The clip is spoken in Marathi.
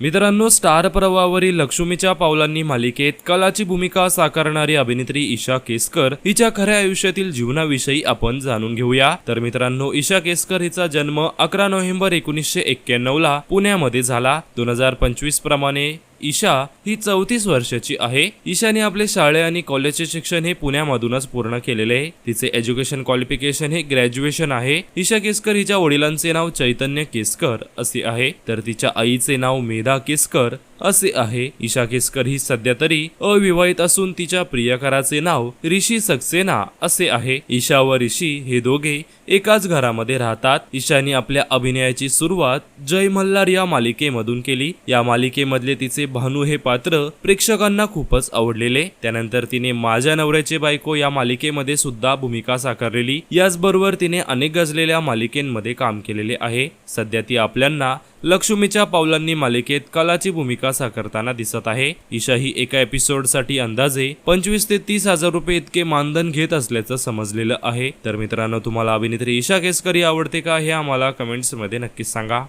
मित्रांनो स्टार प्रवावरील लक्ष्मीच्या पावलांनी मालिकेत कलाची भूमिका साकारणारी अभिनेत्री ईशा केसकर हिच्या खऱ्या आयुष्यातील जीवनाविषयी आपण जाणून घेऊया. तर मित्रांनो ईशा केसकर हिचा जन्म अकरा नोव्हेंबर एकोणीसशे एक्क्याण्णव ला पुण्यामध्ये झाला. दोन हजार पंचवीस प्रमाणे ईशा ही चौतीस वर्षाची आहे. ईशाने आपले शाळे आणि कॉलेजचे शिक्षण हे पुण्यामधूनच पूर्ण केलेले आहे. तिचे एज्युकेशन क्वालिफिकेशन हे ग्रॅज्युएशन आहे. ईशा केसकर हिच्या वडिलांचे नाव चैतन्य केसकर असे आहे. तर तिच्या आईचे नाव मेधा केसकर असे आहे. ईशा केसकर ही सध्या तरी अविवाहित असून तिच्या प्रियकराचे नाव ऋषी सक्सेना असे आहे. ईशा व ऋषी हे दोघे एकाच घरामध्ये राहतात. ईशानी आपल्या अभिनयाची सुरुवात जय मल्हार या मालिकेमधून केली. या मालिकेमधले तिचे भानू हे पात्र प्रेक्षकांना खूपच आवडलेले. त्यानंतर तिने माझ्या नवऱ्याचे बायको या मालिकेमध्ये सुद्धा भूमिका साकारलेली. याचबरोबर तिने अनेक गाजलेल्या मालिकेमध्ये काम केलेले आहे. सध्या ती आपल्यांना लक्ष्मीच्या पावलांनी मालिकेत कलाची भूमिका साकारताना दिसत आहे. ईशा ही एका एपिसोडसाठी अंदाजे पंचवीस ते तीस हजार रुपये इतके मानधन घेत असल्याचं समजलेलं आहे. तर मित्रांनो तुम्हाला अभिनेत्री ईशा केसकर ही आवडते का हे आम्हाला कमेंट्समध्ये नक्कीच सांगा.